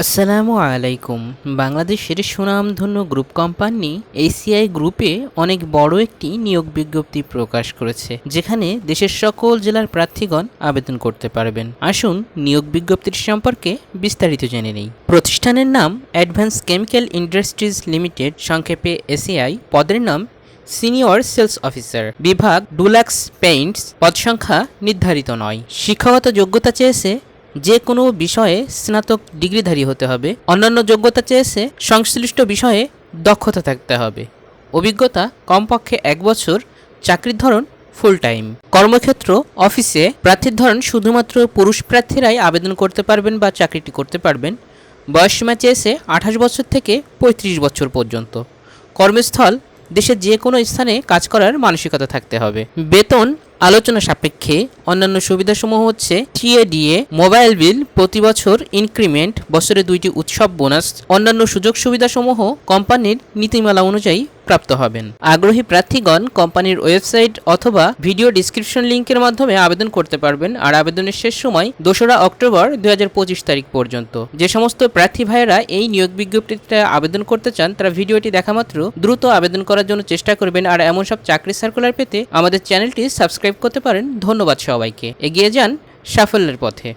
আসসালামু আলাইকুম। বাংলাদেশের সুনামধন্য গ্রুপ কোম্পানি এসিআই গ্রুপে অনেক বড় একটি নিয়োগ বিজ্ঞপ্তি প্রকাশ করেছে, যেখানে দেশের সকল জেলার প্রার্থীগণ আবেদন করতে পারবেন। আসুন নিয়োগ বিজ্ঞপ্তির সম্পর্কে বিস্তারিত জেনে নেই। প্রতিষ্ঠানের নাম অ্যাডভান্স কেমিক্যাল ইন্ডাস্ট্রিজ লিমিটেড, সংক্ষেপে এসিআই, পদের নাম সিনিয়র সেলস অফিসার। বিভাগ ডুলাক্স পেইন্টস, পদ সংখ্যা নির্ধারিত নয়। শিক্ষাগত যোগ্যতা চেয়েছে যে কোনো বিষয়ে স্নাতক ডিগ্রিধারী হতে হবে। অন্যান্য যোগ্যতা চেয়েছে সংশ্লিষ্ট বিষয়ে দক্ষতা থাকতে হবে। অভিজ্ঞতা কমপক্ষে এক বছর, চাকরির ধরন ফুল টাইম কর্মক্ষেত্র, অফিসে প্রার্থীর ধরন শুধুমাত্র পুরুষ প্রার্থীরাই আবেদন করতে পারবেন বা চাকরিটি করতে পারবেন। বয়সসীমা চেয়েছে আঠাশ বছর থেকে পঁয়ত্রিশ বছর পর্যন্ত। কর্মস্থল দেশের যে কোনো স্থানে কাজ করার মানসিকতা থাকতে হবে। বেতন আলোচনা সাপেক্ষে অন্যান্য সুবিধাসমূহ হচ্ছে টিএডিএ, মোবাইল বিল, প্রতি বছর ইনক্রিমেন্ট, বছরে দুইটি উৎসব বোনাস, অন্যান্য সুযোগ সুবিধাসমূহ, কোম্পানির নীতিমালা অনুযায়ী প্রাপ্ত হবেন। আগ্রহী প্রার্থীগণ কোম্পানির ওয়েবসাইট অথবা ভিডিও ডিসক্রিপশন লিংকের মাধ্যমে আবেদন করতে পারবেন আর আবেদনের শেষ সময় দোসরা অক্টোবর দু হাজার পঁচিশ তারিখ পর্যন্ত। যে সমস্ত প্রার্থী ভাইয়েরা এই নিয়োগ বিজ্ঞপ্তিতে আবেদন করতে চান, তারা ভিডিওটি দেখা মাত্র দ্রুত আবেদন করার জন্য চেষ্টা করবেন আর এমন সব চাকরি সার্কুলার পেতে আমাদের চ্যানেলটি সাবস্ক্রাইব করতে পারেন। ধন্যবাদ সবাইকে। এগিয়ে যান সাফল্যের পথে।